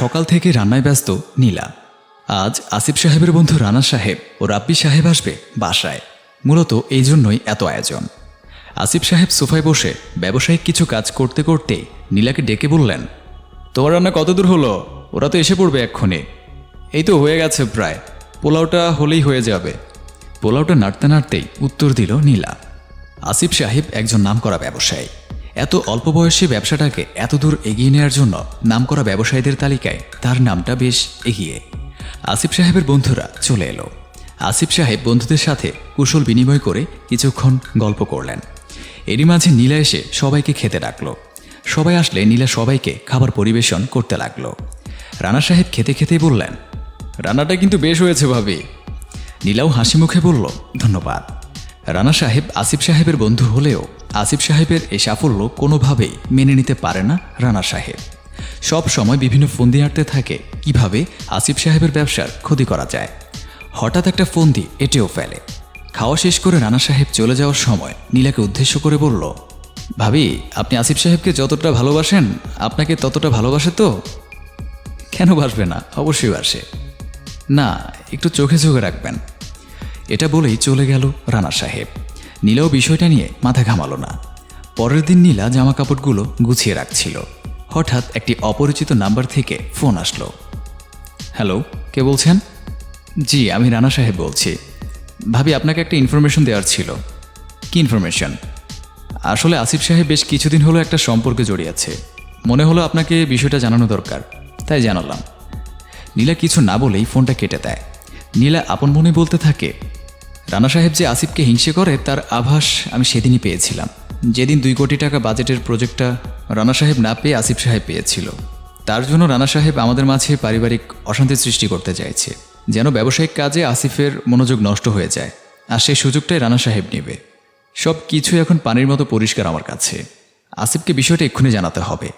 সকাল থেকে রান্নায় ব্যস্ত নীলা। আজ আসিফ সাহেবের বন্ধু রানা সাহেব ও রাব্বি সাহেব আসবে বাসায়। মূলত এই জন্যই এত আয়োজন। আসিফ সাহেব সোফায় বসে ব্যবসায়িক কিছু কাজ করতে করতে নীলাকে ডেকে বললেন, তোমার রান্না কত দূর হলো? ওরা তো এসে পড়বে এক্ষুনি। এই তো হয়ে গেছে প্রায়। পোলাওটা হলেই হয়ে যাবে। পোলাওটা নাড়তে নাড়তেই উত্তর দিল নীলা। আসিফ সাহেব একজন নামকরা ব্যবসায়ী। এত অল্প বয়সে ব্যবসাটাকে এত দূর এগিয়ে নেওয়ার জন্য নামকরা ব্যবসায়ীদের তালিকায় তার নামটা বেশ এগিয়ে। আসিফ সাহেবের বন্ধুরা চলে এলো। আসিফ সাহেব বন্ধুদের সাথে কুশল বিনিময় করে কিছুক্ষণ গল্প করলেন। এরই মাঝে নীলা এসে সবাইকে খেতে ডাকলো। সবাই আসলে নীলা সবাইকে খাবার পরিবেশন করতে লাগল। রানা সাহেব খেতে খেতে বললেন, রান্নাটা কিন্তু বেশ হয়েছে ভাবি। নীলাও হাসি মুখে বলল, ধন্যবাদ। রানা সাহেব আসিফ সাহেবের বন্ধু হলেও আসিফ সাহেবের এই সাফল্য কোনোভাবেই মেনে নিতে পারে না রানা সাহেব। সব সময় বিভিন্ন ফন্দি আঁটতে থাকে কীভাবে আসিফ সাহেবের ব্যবসার ক্ষতি করা যায়। হঠাৎ একটা ফন্দি এটেও ফেলে। খাওয়া শেষ করে রানা সাহেব চলে যাওয়ার সময় নীলাকে উদ্দেশ্য করে বলল, ভাবি, আপনি আসিফ সাহেবকে যতটা ভালোবাসেন, আপনাকে ততটা ভালোবাসে তো? কেন বাসবে না? অবশ্যই বাসে না, একটু চোখে চোখে রাখবেন। এটা বলেই চলে গেল রানা সাহেব। নীলাও বিষয়টা নিয়ে মাথা ঘামালো না। পরের দিন নীলা জামা কাপড়গুলো গুছিয়ে রাখছিল। হঠাৎ একটি অপরিচিত নাম্বার থেকে ফোন আসলো। হ্যালো, কে বলছেন? জি, আমি রানা সাহেব বলছি। ভাবি, আপনাকে একটা ইনফরমেশন দেওয়ার ছিল। কি ইনফরমেশন আসলে আসিফ সাহেব বেশ কিছুদিন হলো একটা সম্পর্কে জড়িয়েছে মনে হলো আপনাকে বিষয়টা জানানো দরকার, তাই জানালাম। নীলা কিছু না বলেই ফোনটা কেটে দেয়। নীলা আপন মনে বলতে থাকে রানা সাহেব যে আসিফকে হিংসে করে, তার আভাস আমি সেদিনই পেয়েছিলাম। যেদিন দুই কোটি টাকা বাজেটের প্রজেক্টটা রানা সাহেব না পেয়ে আসিফ সাহেব পেয়েছিল। তার জন্য রানা সাহেব আমাদের মাঝে পারিবারিক অশান্তি সৃষ্টি করতে চাইছে, যেন ব্যবসায়িক কাজে আসিফের মনোযোগ নষ্ট হয়ে যায়, আর সেই সুযোগটাই রানা সাহেব নেবে। সব কিছু এখন পানির মতো পরিষ্কার আমার কাছে। আসিফকে বিষয়টা এক্ষুনি জানাতে হবে।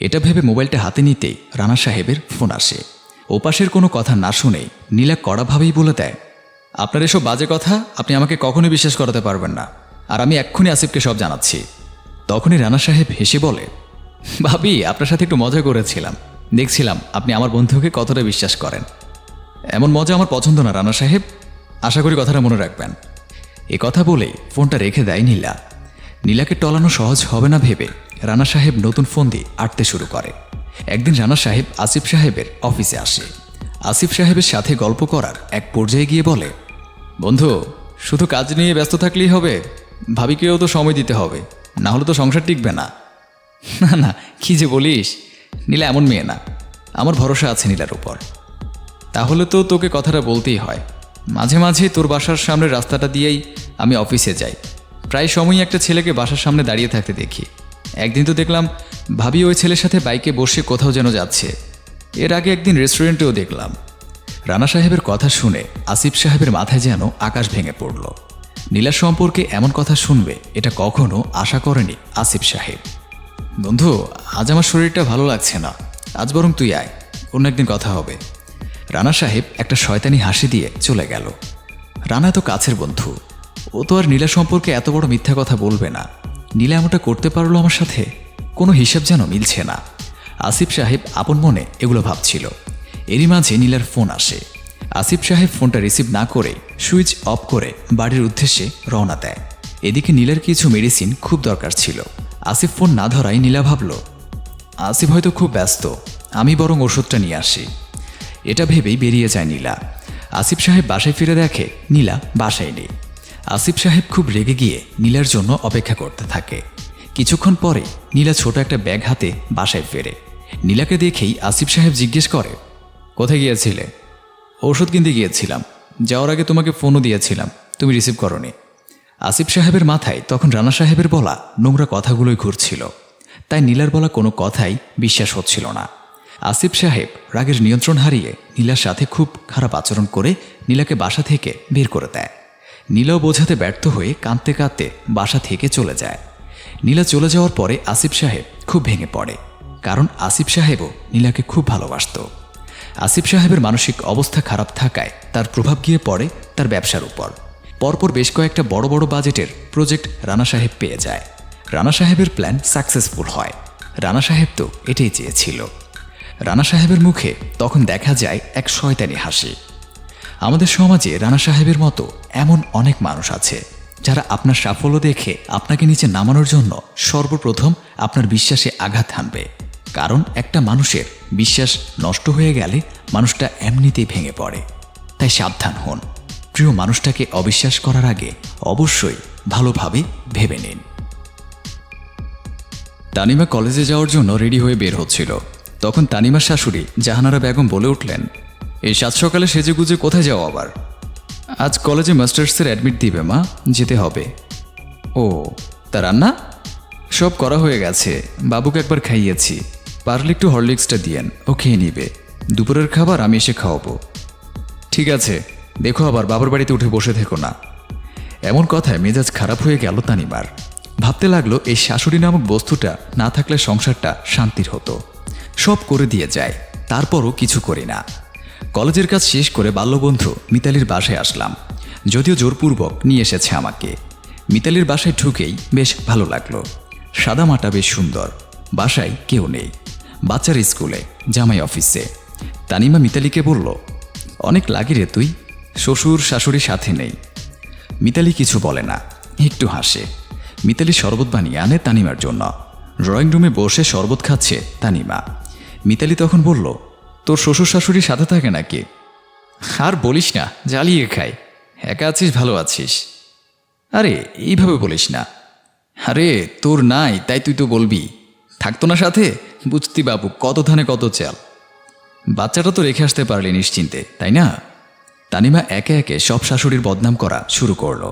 এটা ভেবে মোবাইলটা হাতে নিতেই রানা সাহেবের ফোন আসে। ওপাশের কোনো কথা না শুনেই নীলা কড়াভাবেই বলে দেয় আপনার এসব বাজে কথা আপনি আমাকে কখনোই বিশ্বাস করাতে পারবেন না। আর আমি এক্ষুনি আসিফকে সব জানাচ্ছি। তখনই রানা সাহেব হেসে বলে, ভাবি, আপনার সাথে একটু মজা করেছিলাম। দেখছিলাম আপনি আমার বন্ধুকে কতটা বিশ্বাস করেন। এমন মজা আমার পছন্দ না, রানা সাহেব। আশা করি কথাটা মনে রাখবেন। এ কথা বলেই ফোনটা রেখে দেয় নীলা। নীলাকে টলানো সহজ হবে না ভেবে রানা সাহেব নতুন ফোন দিয়ে আটতে শুরু করে। একদিন রানা সাহেব আসিফ সাহেবের অফিসে আসে। আসিফ সাহেবের সাথে গল্প করার এক পর্যায়ে গিয়ে বলে বন্ধু, শুধু কাজ নিয়ে ব্যস্ত থাকলেই হবে। ভাবিকেও তো সময় দিতে হবে। না হলে তো সংসার টিকবে না। না না, কি যে বলিস। নীলা এমন মেয়ে না। আমার ভরসা আছে নীলার উপর। তাহলে তো তোকে কথাটা বলতেই হয়। মাঝে মাঝে তোর বাসার সামনে রাস্তাটা দিয়েই আমি অফিসে যাই। প্রায় সময়ই একটা ছেলেকে বাসার সামনে দাঁড়িয়ে থাকতে দেখি। একদিন তো দেখলাম ভাবি ওই ছেলের সাথে বাইকে বসে কোথাও যেন যাচ্ছে। এর আগে একদিন রেস্টুরেন্টেও দেখলাম। রানা সাহেবের কথা শুনে আসিফ সাহেবের মাথায় যেন আকাশ ভেঙে পড়ল। নীলা সম্পর্কে এমন কথা শুনবে এটা কখনো আশা করেনি আসিফ সাহেব। বন্ধু, আজ আমার শরীরটা ভালো লাগছে না। আজ বরং তুই আয়, অন্য একদিন কথা হবে। রানা সাহেব একটা শয়তানি হাসি দিয়ে চলে গেল। রানা তো কাছের বন্ধু। ও তো আর নীলা সম্পর্কে এত বড় মিথ্যা কথা বলবে না। নীলা এমনটা করতে পারল আমার সাথে, কোনো হিসাব যেন মিলছে না। আসিফ সাহেব আপন মনে এগুলো ভাবছিল। এরই মাঝে নীলার ফোন আসে। আসিফ সাহেব ফোনটা রিসিভ না করে সুইচ অফ করে বাড়ির উদ্দেশ্যে রওনা দেয়। এদিকে নীলার কিছু মেডিসিন খুব দরকার ছিল। আসিফ ফোন না ধরায় নীলা ভাবল, আসিফ হয়তো খুব ব্যস্ত, আমি বরং ওষুধটা নিয়ে আসি। এটা ভেবেই বেরিয়ে যায় নীলা। আসিফ সাহেব বাসায় ফিরে দেখে নীলা বাসায় নেই। আসিফ সাহেব খুব রেগে গিয়ে নীলার জন্য অপেক্ষা করতে থাকে। কিছুক্ষণ পরে নীলা ছোট একটা ব্যাগ হাতে বাসায় ফেরে। নীলাকে দেখেই আসিফ সাহেব জিজ্ঞেস করে কোথায় গিয়েছিলে? ওষুধ কিনতে গিয়েছিলাম। যাওয়ার আগে তোমাকে ফোনও দিয়েছিলাম। তুমি রিসিভ করনি। আসিফ সাহেবের মাথায় তখন রানা সাহেবের বলা নোংরা কথাগুলোই ঘুরছিল। তাই নীলার বলা কোনো কথাই বিশ্বাস হচ্ছিল না। আসিফ সাহেব রাগের নিয়ন্ত্রণ হারিয়ে নীলার সাথে খুব খারাপ আচরণ করে নীলাকে বাসা থেকে বের করে দেয়। নীলাও বোঝাতে ব্যর্থ হয়ে কাঁদতে কাঁদতে বাসা থেকে চলে যায়। নীলা চলে যাওয়ার পরে আসিফ সাহেব খুব ভেঙে পড়ে। কারণ আসিফ সাহেবও নীলাকে খুব ভালোবাসত। আসিফ সাহেবের মানসিক অবস্থা খারাপ থাকায় তার প্রভাব গিয়ে পড়ে তার ব্যবসার উপর। পরপর বেশ কয়েকটা বড় বড় বাজেটের প্রজেক্ট রানা সাহেব পেয়ে যায়। রানা সাহেবের প্ল্যান সাকসেসফুল হয়। রানা সাহেব তো এটাই চেয়েছিল। রানা সাহেবের মুখে তখন দেখা যায় এক শয়তানি হাসি। আমাদের সমাজে রানা সাহেবের মতো এমন অনেক মানুষ আছে, যারা আপনার সাফল্য দেখে আপনাকে নিচে নামানোর জন্য সর্বপ্রথম আপনার বিশ্বাসে আঘাত হানবে। কারণ একটা মানুষের বিশ্বাস নষ্ট হয়ে গেলে মানুষটা এমনিতেই ভেঙে পড়ে। তাই সাবধান হন। প্রিয় মানুষটাকে অবিশ্বাস করার আগে অবশ্যই ভালোভাবে ভেবে নিন। তানিমা কলেজে যাওয়ার জন্য রেডি হয়ে বের হচ্ছিল। তখন তানিমার শাশুড়ি জাহানারা বেগম বলে উঠলেন এই সাত সকালে সেজে গুজে কোথায় যাও আবার? আজ কলেজে মাস্টার্সের অ্যাডমিট দিবে মা, যেতে হবে। ও, তা রান্না? সব করা হয়ে গেছে। বাবুকে একবার খাইয়েছি। পারলে একটু হরলিক্সটা দিয়েন, ও খেয়ে নিবে। দুপুরের খাবার আমি এসে খাওয়াবো। ঠিক আছে, দেখো আবার, বাবার বাড়িতে উঠে বসে থেকো না। এমন কথায় মেজাজ খারাপ হয়ে গেল তানিমার। ভাবতে লাগল, এই শাশুড়ি নামক বস্তুটা না থাকলে সংসারটা শান্তির হতো। সব করে দিয়ে যায়, তারপরও কিছু করি না। কলেজের কাজ শেষ করে বাল্যবন্ধু মিতালির বাসায় আসলাম। যদিও জোরপূর্বক নিয়ে এসেছে আমাকে। মিতালির বাসায় ঢুকেই বেশ ভালো লাগল। সাদামাটা বেশ সুন্দর, বাসায় কেউ নেই। বাচ্চার স্কুলে, জামাই অফিসে। তানিমা মিতালিকে বলল, অনেক লাগি রে তুই, শ্বশুর শাশুড়ি সাথে নেই। মিতালি কিছু বলে না, একটু হাসে। মিতালি শরবত বানিয়ে আনে তানিমার জন্য। ড্রয়িং রুমে বসে শরবত খাচ্ছে তানিমা। মিতালি তখন বলল, তোর শ্বশুর শাশুড়ি সাথে থাকে নাকি? আর বলিস না, জ্বালিয়ে খাই। একা আছিস, ভালো আছিস? আরে, এইভাবে বলিস না। আরে, তোর নাই, তাই তুই তো বলবি। থাকতো না সাথে বুঝতি বাবু, কত ধানে কত চাল। বাচ্চাটা তো রেখে আসতে পারলি নিশ্চিন্তে, তাই না? তানিমা একে একে সব শাশুড়ির বদনাম করা শুরু করল।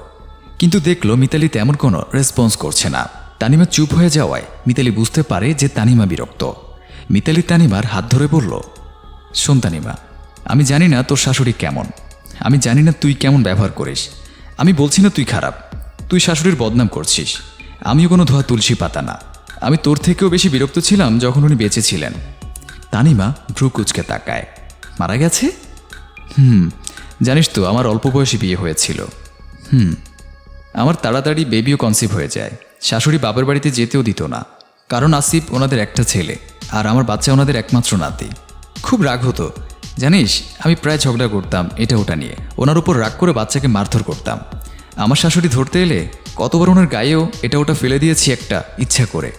কিন্তু দেখল মিতালি তেমন কোনো রেসপন্স করছে না। তানিমা চুপ হয়ে যাওয়ায় মিতালি বুঝতে পারে যে তানিমা বিরক্ত। মিতালি তানিমার হাত ধরে বলল, শোন তানিমা, আমি জানি না তোর শাশুড়ি কেমন। আমি জানি না তুই কেমন ব্যবহার করিস। আমি বলছি না তুই খারাপ। তুই শাশুড়ির বদনাম করছিস। আমিও কোনো ধোয়া তুলসী পাতা না। আমি তোর থেকেও বেশি বিরক্ত ছিলাম যখন উনি বেঁচে ছিলেন তানিমা ভ্রু কুচকে তাকায়। মারা গেছে? হুম, জানিস তো আমার অল্প বয়সী বিয়ে হয়েছিল। হুম, আমার তাড়াতাড়ি বেবিও কনসিভ হয়ে যায়। শাশুড়ি বাবার বাড়িতে যেতেও দিত না। কারণ আসিফ ওনাদের একটা ছেলে, আর আমার বাচ্চা ওনাদের একমাত্র নাতি। খুব রাগ হতো। জানিস, আমি প্রায় ঝগড়া করতাম এটা ওটা নিয়ে। ওনার উপর রাগ করে বাচ্চাকে মারধর করতাম। আমার শাশুড়ি ধরতে এলে কতবার ওনার গায়েও এটা ওটা ফেলে দিয়েছি একটা ইচ্ছা করে।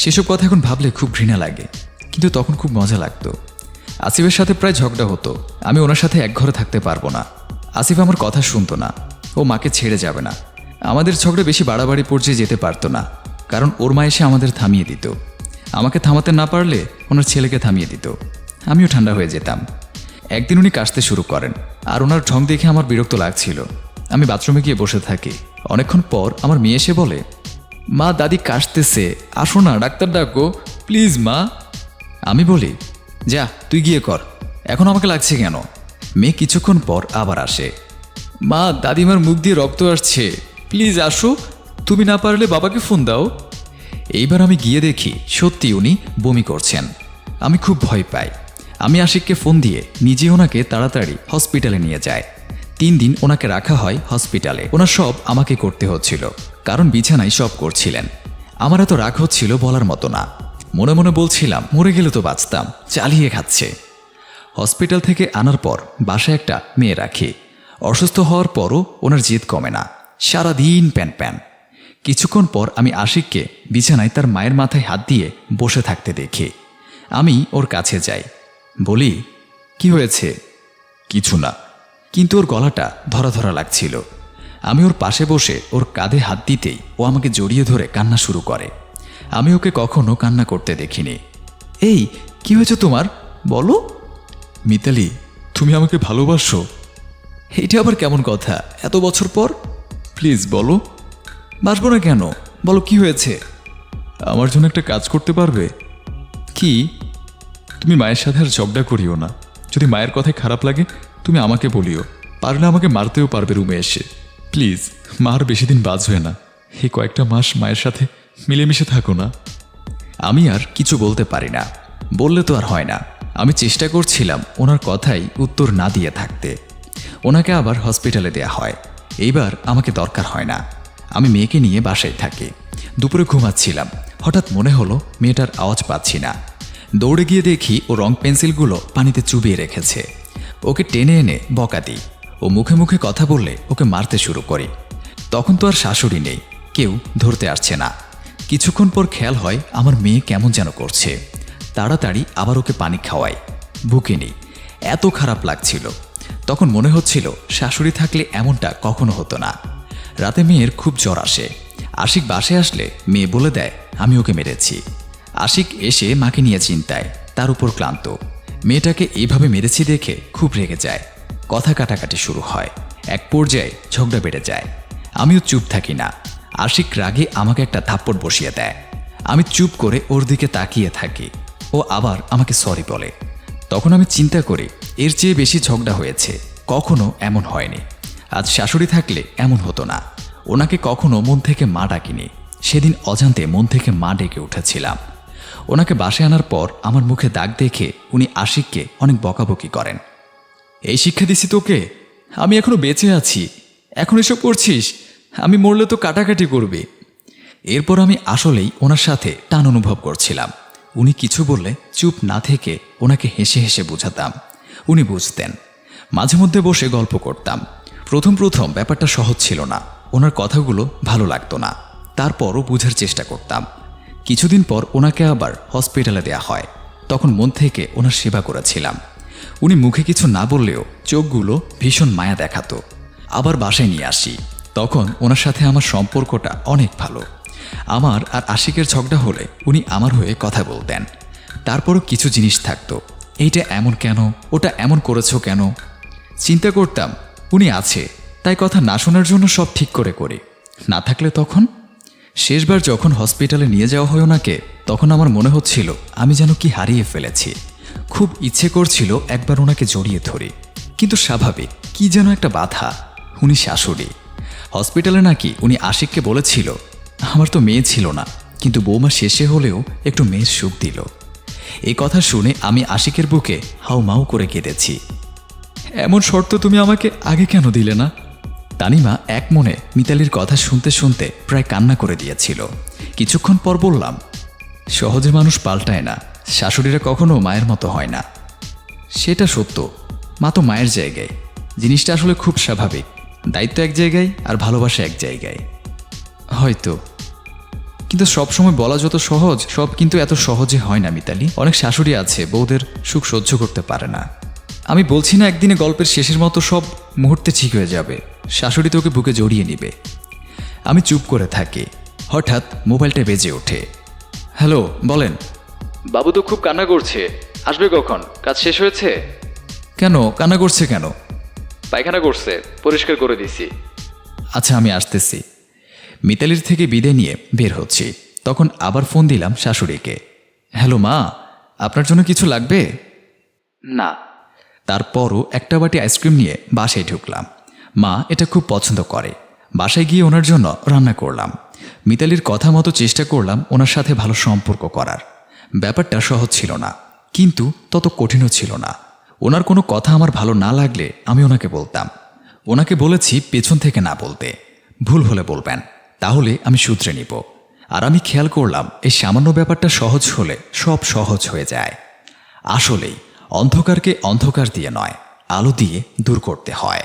সেসব কথা এখন ভাবলে খুব ঘৃণা লাগে, কিন্তু তখন খুব মজা লাগতো। আসিফের সাথে প্রায় ঝগড়া হতো, আমি ওনার সাথে এক ঘরে থাকতে পারব না। আসিফ আমার কথা শুনতো না, ও মাকে ছেড়ে যাবে না। আমাদের ঝগড়া বেশি বাড়াবাড়ি পর্যায়ে যেতে পারতো না, কারণ ওর মা এসে আমাদের থামিয়ে দিত। আমাকে থামাতে না পারলে ওনার ছেলেকে থামিয়ে দিত। আমিও ঠান্ডা হয়ে যেতাম। একদিন উনি কাশতে শুরু করেন, আর ওনার ঢং দেখে আমার বিরক্ত লাগছিল। আমি বাথরুমে গিয়ে বসে থাকি। অনেকক্ষণ পর আমার মেয়ে এসে বলে মা দাদি কাশতেছে। আসো না, ডাক্তার ডাকো। প্লিজ মা। আমি বলি, যা, তুই গিয়ে কর। এখন আমাকে লাগছে কেন? মেয়ে কিছুক্ষণ পর আবার আসে। মা, দাদিমার মুখ দিয়ে রক্ত আসছে। প্লিজ আসো। তুমি না পারলে বাবাকে ফোন দাও। এইবার আমি গিয়ে দেখি, সত্যি উনি বমি করছেন। আমি খুব ভয় পাই। আমি আশিককে ফোন দিয়ে নিজে ওনাকে তাড়াতাড়ি হসপিটালে নিয়ে যায় তিন দিন ওনাকে রাখা হয় হসপিটালে। ওনার সব আমাকে করতে হচ্ছিল, কারণ বিছানায় সব করছিলেন। আমার এত রাগ হচ্ছিল বলার মতো না। মনে মনে বলছিলাম, মরে গেলে তো বাঁচতাম, চালিয়ে খাচ্ছে। হসপিটাল থেকে আনার পর বাসায় একটা মেয়ে রাখি। অসুস্থ হওয়ার পরও ওনার জেদ কমে না। সারাদিন প্যান প্যান। কিছুক্ষণ পর আমি আশিককে বিছানায় তার মায়ের মাথায় হাত দিয়ে বসে থাকতে দেখি। আমি ওর কাছে যাই। বলি, কি হয়েছে? কিছু না। কিন্তু ওর গলাটা ধরা ধরা লাগছিল। আমি ওর পাশে বসে ওর কাঁধে হাত দিতেই ও আমাকে জড়িয়ে ধরে কান্না শুরু করে। আমি ওকে কখনো কান্না করতে দেখিনি। এই, কি হয়েছে তোমার? বলো। মিতালি, তুমি আমাকে ভালোবাসো। এইটা আবার কেমন কথা? এত বছর পর? প্লিজ, বলো। বাসবো না কেন? বলো, কি হয়েছে? আমার জন্য একটা কাজ করতে পারবে? কি? তুমি মায়ের সাথে আর ঝগড়া করিও না। যদি মায়ের কথায় খারাপ লাগে, তুমি আমাকে বলিও। পারলে আমাকে মারতেও পারবে রুমে এসে। প্লিজ মার বেশি দিন বাঁচবে না। এই কয়েকটা মাস মায়ের সাথে মিলেমিশে থাকো না। আমি আর কিছু বলতে পারি না। বললে তো আর হয় না। আমি চেষ্টা করছিলাম ওনার কথাই উত্তর না দিয়ে থাকতে। ওনাকে আবার হসপিটালে দেয়া হয়। এইবার আমাকে দরকার হয় না। আমি মেয়েকে নিয়ে বাসায় থাকি। দুপুরে ঘুমাচ্ছিলাম। হঠাৎ মনে হলো মেয়েটার আওয়াজ পাচ্ছি না। দৌড়ে গিয়ে দেখি ও রং পেন্সিলগুলো পানিতে চুবিয়ে রেখেছে। ওকে টেনে এনে বকা দিই। ও মুখে মুখে কথা বললে ওকে মারতে শুরু করি। তখন তো আর শাশুড়ি নেই, কেউ ধরতে আসছে না। কিছুক্ষণ পর খেয়াল হয় আমার মেয়ে কেমন যেন করছে। তাড়াতাড়ি আবার ওকে পানি খাওয়াই। বুকে নিই এত খারাপ লাগছিল। তখন মনে হচ্ছিল শাশুড়ি থাকলে এমনটা কখনো হতো না। রাতে মেয়ের খুব জ্বর আসে। আশিক বাসে আসলে মেয়ে বলে দেয়, আমি ওকে মেরেছি। আশিক এসে মাকে নিয়ে চিন্তায়, তার উপর ক্লান্ত। মেয়েটাকে এইভাবে মেরেছি দেখে খুব রেগে যায়। কথা কাটাকাটি শুরু হয়। এক পর্যায়ে ঝগড়া বেড়ে যায়। আমিও চুপ থাকি না। আশিক রাগে আমাকে একটা থাপ্পড় বসিয়ে দেয়। আমি চুপ করে ওর দিকে তাকিয়ে থাকি। ও আবার আমাকে সরি বলে। তখন আমি চিন্তা করি, এর চেয়ে বেশি ঝগড়া হয়েছে। কখনো এমন হয়নি। আজ শাশুড়ি থাকলে এমন হতো না। ওনাকে কখনো মন থেকে মা ডাকিনি। সেদিন অজান্তে মন থেকে মা ডেকে উঠেছিলাম। ওনাকে বাসে আনার পর আমার মুখে দাগ দেখে উনি আশিককে অনেক বকাবকি করেন। এই শিক্ষা দিছি তোকে? আমি এখনও বেঁচে আছি। এখন এসব করছিস? আমি মরলে তো কাটাকাটি করবে। এরপর আমি আসলেই ওনার সাথে টান অনুভব করছিলাম। উনি কিছু বললে চুপ না থেকে ওনাকে হেসে হেসে বোঝাতাম। উনি বুঝতেন। মাঝে মধ্যে বসে গল্প করতাম। প্রথম প্রথম ব্যাপারটা সহজ ছিল না। ওনার কথাগুলো ভালো লাগতো না। তারপরও বোঝার চেষ্টা করতাম। কিছুদিন পর ওনাকে আবার হসপিটালে দেয়া হয়। তখন মন থেকে ওনার সেবা করেছিলাম। উনি মুখে কিছু না বললেও চোখগুলো ভীষণ মায়া দেখাতো। আবার বাসায় নিয়ে আসি। তখন ওনার সাথে আমার সম্পর্কটা অনেক ভালো। আমার আর আশিকের ঝগড়া হলে উনি আমার হয়ে কথা বলতেন। তারপরও কিছু জিনিস থাকতো। এইটা এমন কেন? ওটা এমন করেছ কেন? চিন্তা করতাম, উনি আছে, তাই কথা না শোনার জন্য সব ঠিক করে করি। না থাকলে তখন শেষবার যখন হসপিটালে নিয়ে যাওয়া হয় ওনাকে, তখন আমার মনে হচ্ছিল, আমি যেন কি হারিয়ে ফেলেছি। খুব ইচ্ছে করছিল একবার ওনাকে জড়িয়ে ধরি। কিন্তু স্বাভাবিক, কি যেন একটা বাধা। উনি শাশুড়ি। হসপিটালে নাকি উনি আশিককে বলেছিল, আমার তো মেয়ে ছিল না, কিন্তু বৌমা শেষে হলেও একটু মেয়ের সুখ দিল। এই কথা শুনে আমি আশিকের বুকে হাউ মাউ করে কেঁদেছি। এমন শর্ত তুমি আমাকে আগে কেন দিলে না? তানিমা এক মনে মিতালির কথা শুনতে শুনতে প্রায় কান্না করে দিয়েছিল। কিছুক্ষণ পর বললাম, সহজে মানুষ পাল্টায় না। শাশুড়িরা কখনো মায়ের মতো হয় না। সেটা সত্য। মা তো মায়ের জায়গায়। জিনিসটা আসলে খুব স্বাভাবিক। দায়িত্ব এক জায়গায় আর ভালোবাসা এক জায়গায়। হয়তো। কিন্তু সব সময় বলা যত সহজ, সব কিন্তু এত সহজে হয় না মিতালি। অনেক শাশুড়ি আছে, বউদের সুখ সহ্য করতে পারে না। আমি বলছি না একদিনে গল্পের শেষের মতো সব মুহূর্তে ঠিক হয়ে যাবে। শাশুড়ি তোকে বুকে জড়িয়ে নিবে। আমি চুপ করে থাকি। হঠাৎ মোবাইলটা বেজে ওঠে। হ্যালো বলেন। বাবু তো খুব কান্না করছে। আসবে কখন? কাজ শেষ হয়েছে? কেন? কান্না করছে কেন? পায়খানা করছে। পরিষ্কার করে দিছি। আচ্ছা আমি আসতেছি। মিতালির থেকে বিদায় নিয়ে বের হচ্ছি। তখন আবার ফোন দিলাম শাশুড়িকে। হ্যালো মা আপনার জন্য কিছু লাগবে? না। তারপরও একটা বাটি আইসক্রিম নিয়ে বাসায় ঢুকলাম। মা এটা খুব পছন্দ করে। বাসায় গিয়ে ওনার জন্য রান্না করলাম। মিতালির কথা মতো চেষ্টা করলাম ওনার সাথে ভালো সম্পর্ক করার। ব্যাপারটা সহজ ছিল না, কিন্তু তত কঠিনও ছিল না। ওনার কোনো কথা আমার ভালো না লাগলে আমি ওনাকে বলতাম। ওনাকে বলেছি পেছন থেকে না বলতে। ভুল হলে বলবেন, তাহলে আমি সূত্রে নিব। আর আমি খেয়াল করলাম এই সামান্য ব্যাপারটা সহজ হলে সব সহজ হয়ে যায়। আসলেই, অন্ধকারকে অন্ধকার দিয়ে নয়, আলো দিয়ে দূর করতে হয়।